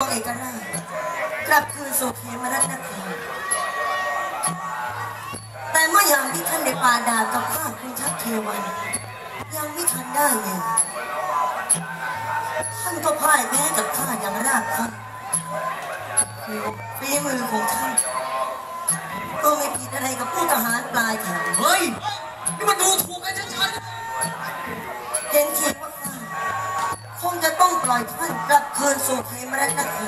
เอกราชกลับคืนสู่เขมรัตนครแต่เมื่อยามที่ท่านได้ปาดากับข้าคุณทัพเทวันยังไม่ทันได้เลยท่านก็พ่ายแพ้กับข้าอย่างราบคาบฝีมือของท่านก็ไม่ผิดอะไรกับผู้ทหารปลายแถวเฮ้ย นี่มันดูถูก ต้องปล่อยท่านกลับคืนสู่เขมรัตนคร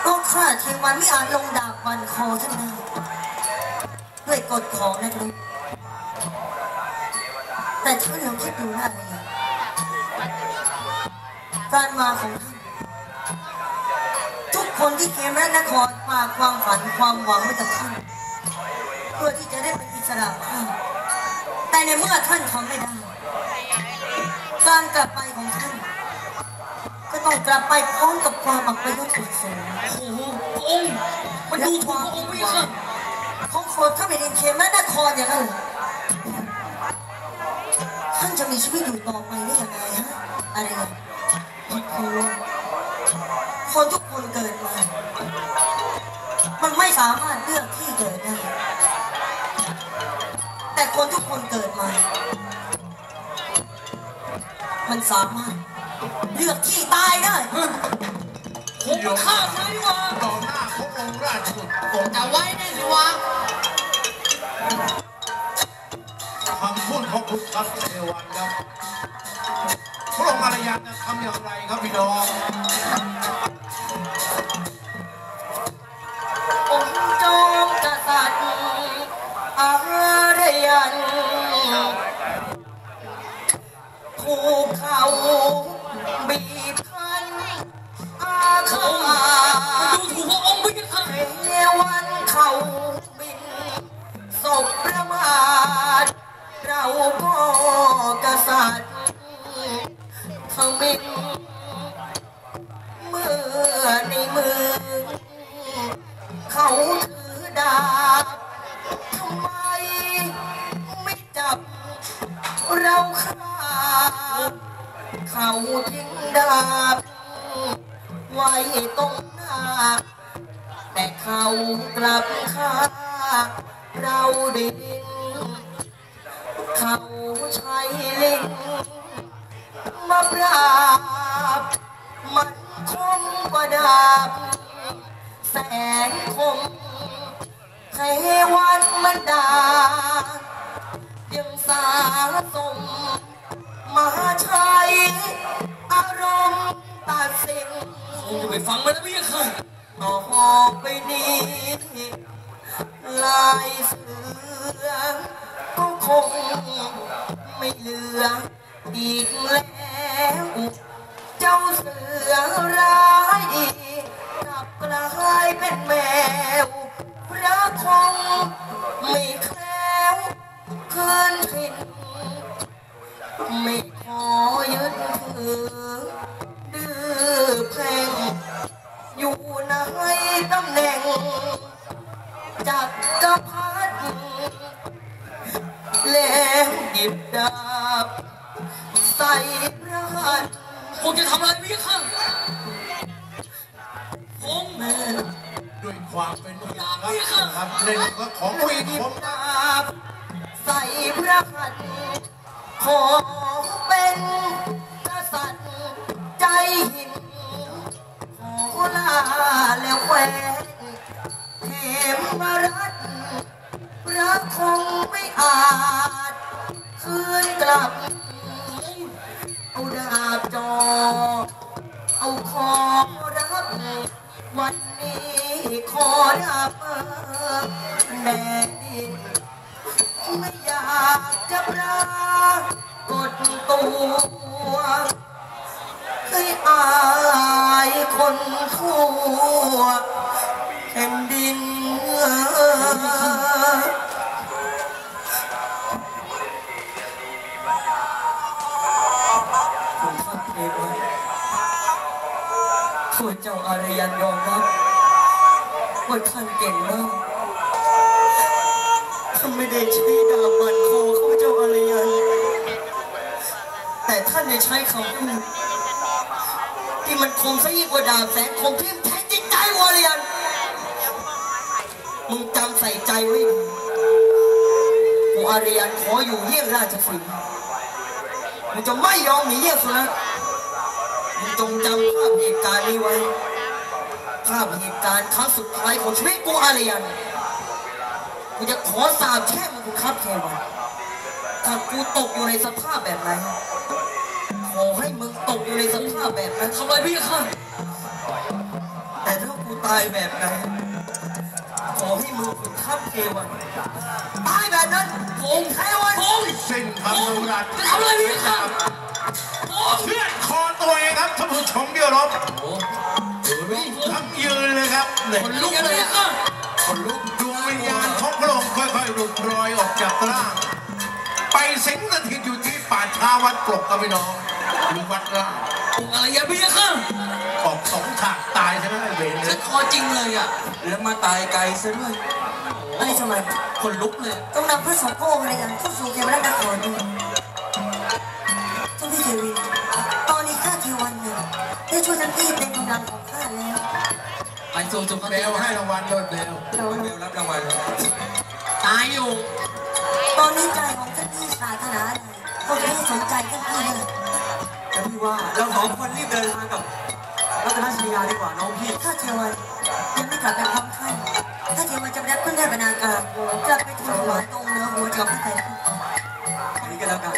เพราะข้าเทวันไม่อาจลงดาบฟันคอท่านได้ด้วยกฎของนะครับแต่ท่านลองคิดดูนะอะไรอย่างการมาของท่านทุกคนที่เขมรัตนครฝากความฝันความหวังไว้กับท่านเพื่อที่จะได้เป็นอิสระภาพแต่ในเมื่อท่านทำไม่ได้ การกลับไปของท่านก็ต้องกลับไปพร้อมกับความอับประยุทธ์สุดสูงโอ้โหพระองค์มันดูถูกพระองค์ไม่ค่ะของคนถ้าเป็นเขมนครอย่างนั้นท่านจะมีชีวิตอยู่ต่อไปได้ยังไงฮะอะไรเนี่ยคือคนทุกคนเกิดมามันไม่สามารถเลือกที่เกิดได้ แต่คนทุกคนเกิดมา มันสามารถเลือกที่ตายได้ผมข้าเลยดีกว่าต่อหน้าพระองค์ราชบุตรองค์จะไว้ได้สิวะคำพูดของคุณครับเทวันครับพระองค์อารยานจะทำอย่างไรครับพี่น้อง วันเขาบินศพประมาทเราก็กษัตริย์ขมินเมื่อในมือ เขาถือดาบทำไมไม่จับ เราฆ่าเขาทิ้งดาบ ไว้ตรงหน้า แต่เขากลับฆ่าเราได้ยิน เขาใช้ลิงมาปราบ มันคมกว่าดาบ แสงคมเทวันมันดา ยังสาสมมาใช้อารมณ์ตัดสินผมจะไปฟังมันนะพี่ค่ะ ต่อไปนี้ลายเสือก็คงไม่เหลืออีกแล้ว เจ้าเสือร้ายกลับกลายเป็นแมวพระคงไม่แคล้วคืนถิ่นไม่ขอยึดถือ บใส่พระหัตถ์ผมจะทำอะไรพี่ค่ะผมแม่ด้วยความเป็นพยานครับเล่นของวียิคบมดาบใส่พระหัตถ์ขอเป็นกษัตริย์ใจหินขอลาแล้วแหวนเทมรัตน์พระคงไม่อาจ ลับเอาดาบจอ เอาคอรับวันนี้ขอรับแม่ดินไม่อยากจะปรากฏตัวให้อายคนทั่ว อารยันยอมรับว่าท่านเก่งมากท่านไม่ได้ใช้ดาบบันคอข้าพเจ้าอารยัน แต่ท่านได้ใช้คำพูดที่มันคมซะยิ่งกว่าดาบแสนคมที่แทงจิตใจวอรียนมึงจำใส่ใจไว้ดีกูอารียนขออยู่เยี่ยงราชสีห์มึงจะไม่ยอมหนีเยี่ยงสุนัขมึงจงจำภาพเหตุการณ์นี้ไว้ ภาพเหตุการณ์ครั้งสุดท้ายของชีวิตกูอาเรียนกูจะขอสาบแช่งมึงกูครับเทวันถ้ากูตกอยู่ในสภาพแบบไหนขอให้มึงตกอยู่ในสภาพแบบนั้นทำไรพี่ข้าแต่ถ้ากูตายแบบไหนขอให้มึงคุณครับเทวันตายแบบนั้นผมเทวันพงสิ้นคำสำรัสจะทำอะไรพี่ข้าพงเลือดคอตัวเองครับท่านผู้ชมที่เคารพโอ้โหทั้งยืน เลยครับเนี่ยคนลุกเลยข้าคนลุกดวงวิญญาณของพระองค์ค่อยๆหลุดลอยออกจากร่าง ไปสิงสถิตอยู่ที่ป่าช้าวัดกลกกับพี่น้องหรือวัดร่างองค์อะไรอะพี่ข้าออกสองฉากตายใช่ไหมไอ้เวรเลฉัยนคอจริงเลยอะ แล้วมาตายไกลซะด้วยไอ้ทำไมคนลุกเลย ต้องนำพระสงฆ์พระองค์อะไรกันเข้าสู่เขมรนครด้วยท่านพี่เทวินตอนนี้ข้าเทวันหนึ่งได้ช่วยท่านพี่เป็นกำลังของข้าแล้ว ไปสู่สุขเบติลให้รางวัลโดดเบลเราเบลรับรางวัลตายอยู่ตอนนี้ใจของท่านพี่ปรารถนาอะไรก็จะให้สนใจท่านพี่เลยแต่พี่ว่าเราสองคนรีบเดินทางกับรัตนชยาดีกว่าน้องพี่ถ้าเทวันยังไม่กลับไปพร้อมท่านถ้าเทวันจะรับขึ้นได้บรรณาการกลับไปทูลถวายตรงเนื้อหัวจอมพระไตรปิฎกอันนี้ก็แล้วกัน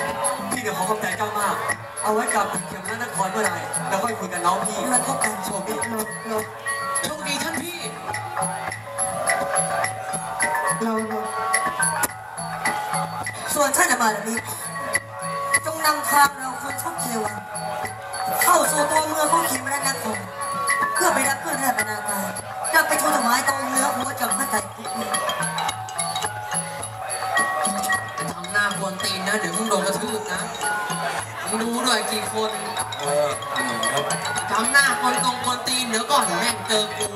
พี่เดี๋ยวขอขอบใจเจ้ามาก เอาไว้กลับเข็มนครเมื่อไหร่แล้วค่อยคุยกันน้องพี่แล้วพบกันโชคดีเราเรา โชคดีท่านพี่ เราเราส่วนท่านอมาลมิตรจงนำทางเราคนชอบเทวันเข้าสู่ตัวเมืองของเขมรนครเพื่อไปรับเพื่อนแทนบรรณาการกลับไปทูลถวายตรงเนื้อหัวจอมพระไตรปิฎกจะทำหน้ากวนตีนนะ เดี๋ยวมึงโดนกระทืบนะมึงดูหน่อยกี่คน จำหน้าคนตรงคนตีนเดี๋ยวก่อนแม่งเจอกู